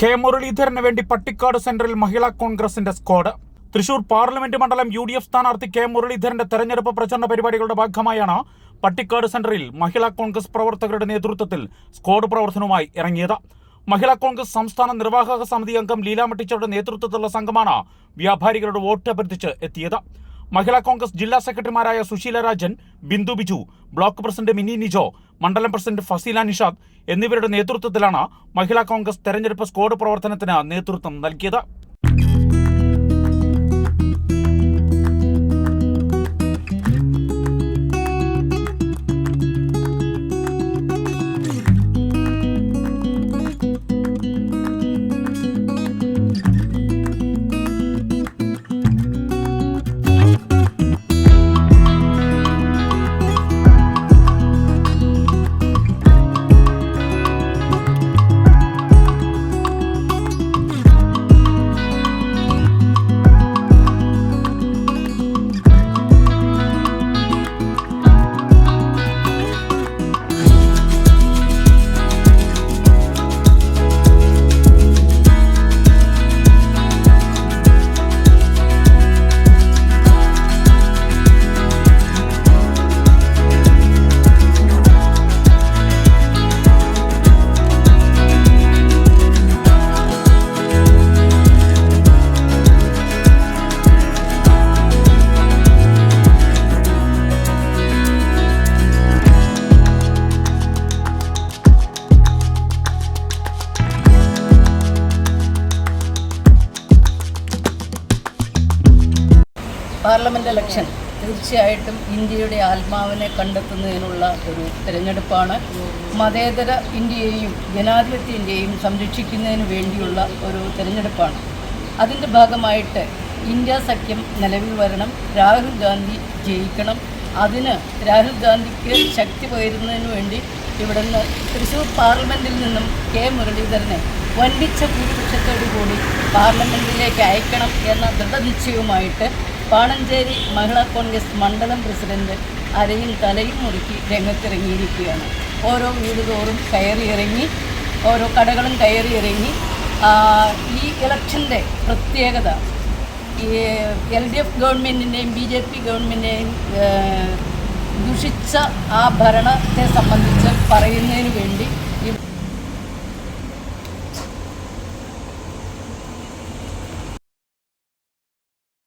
K മുരളീധരന് വേണ്ടി പട്ടിക്കാട് സെന്ററിൽ മഹിളാ കോൺഗ്രസിന്റെ സ്ക്വാഡ്. തൃശൂർ പാർലമെന്റ് മണ്ഡലം യു ഡി എഫ് സ്ഥാനാർത്ഥി കെ മുരളീധരന്റെ തെരഞ്ഞെടുപ്പ് പ്രചരണ പരിപാടികളുടെ ഭാഗമായാണ് പട്ടിക്കാട് സെന്ററിൽ മഹിളാ കോൺഗ്രസ് പ്രവർത്തകരുടെ നേതൃത്വത്തിൽ സ്ക്വാഡ് പ്രവർത്തനവുമായി ഇറങ്ങിയത്. മഹിളാ കോൺഗ്രസ് സംസ്ഥാന നിർവാഹക സമിതി അംഗം ലീലാമട്ടിച്ചയുടെ നേതൃത്വത്തിലുള്ള സംഘമാണ് വ്യാപാരികളുടെ വോട്ട് അഭ്യർത്ഥിച്ച് എത്തിയത്. മഹിളാ കോൺഗ്രസ് ജില്ലാ സെക്രട്ടറിമാരായ സുശീല രാജൻ ബിന്ദു ബിജു ബ്ലോക്ക് പ്രസിഡന്റ് മിനി നിജോ മണ്ഡലം പ്രസിഡന്റ് ഫസീല നിഷാദ് എന്നിവരുടെ നേതൃത്വത്തിലാണ് മഹിളാ കോൺഗ്രസ് തെരഞ്ഞെടുപ്പ് സ്ക്വാഡ് പ്രവർത്തനത്തിന് നേതൃത്വം നൽകിയത്. പാർലമെന്റ് ഇലക്ഷൻ തീർച്ചയായിട്ടും ഇന്ത്യയുടെ ആത്മാവിനെ കണ്ടെത്തുന്നതിനുള്ള ഒരു തിരഞ്ഞെടുപ്പാണ്. മതേതര ഇന്ത്യയെയും ജനാധിപത്യ ഇന്ത്യയെയും സംരക്ഷിക്കുന്നതിന് വേണ്ടിയുള്ള ഒരു തിരഞ്ഞെടുപ്പാണ്. അതിന്റെ ഭാഗമായിട്ട് ഇന്ത്യ സഖ്യം നിലവിൽ വരണം രാഹുൽ ഗാന്ധി ജയിക്കണം. അതിന് രാഹുൽ ഗാന്ധിക്ക് ശക്തി പകരുന്നതിന് വേണ്ടി ഇവിടുന്ന് തൃശ്ശൂർ പാർലമെന്റിൽ നിന്നും കെ. മുരളീധരനെ വൻപിച്ച ഭൂരിപക്ഷത്തോടു കൂടി പാർലമെന്റിലേക്ക് അയക്കണം എന്ന ദൃഢനിശ്ചയവുമായിട്ട് പാണഞ്ചേരി മഹിളാ കോൺഗ്രസ് മണ്ഡലം പ്രസിഡന്റ് അരയിൽ തലയും മുറുക്കി രംഗത്തിറങ്ങിയിരിക്കുകയാണ്. ഓരോ വീട് തോറും കയറി ഇറങ്ങി ഓരോ കടകളും കയറിയിറങ്ങി. ഈ ഇലക്ഷന്റെ പ്രത്യേകത ഈ എൽ ഡി എഫ് ഗവൺമെന്റിന്റെയും ബി ജെ പി ഗവൺമെന്റിന്റെയും ദുഷിച്ച ആ ഭരണത്തെ സംബന്ധിച്ച് പറയുന്നതിന് വേണ്ടി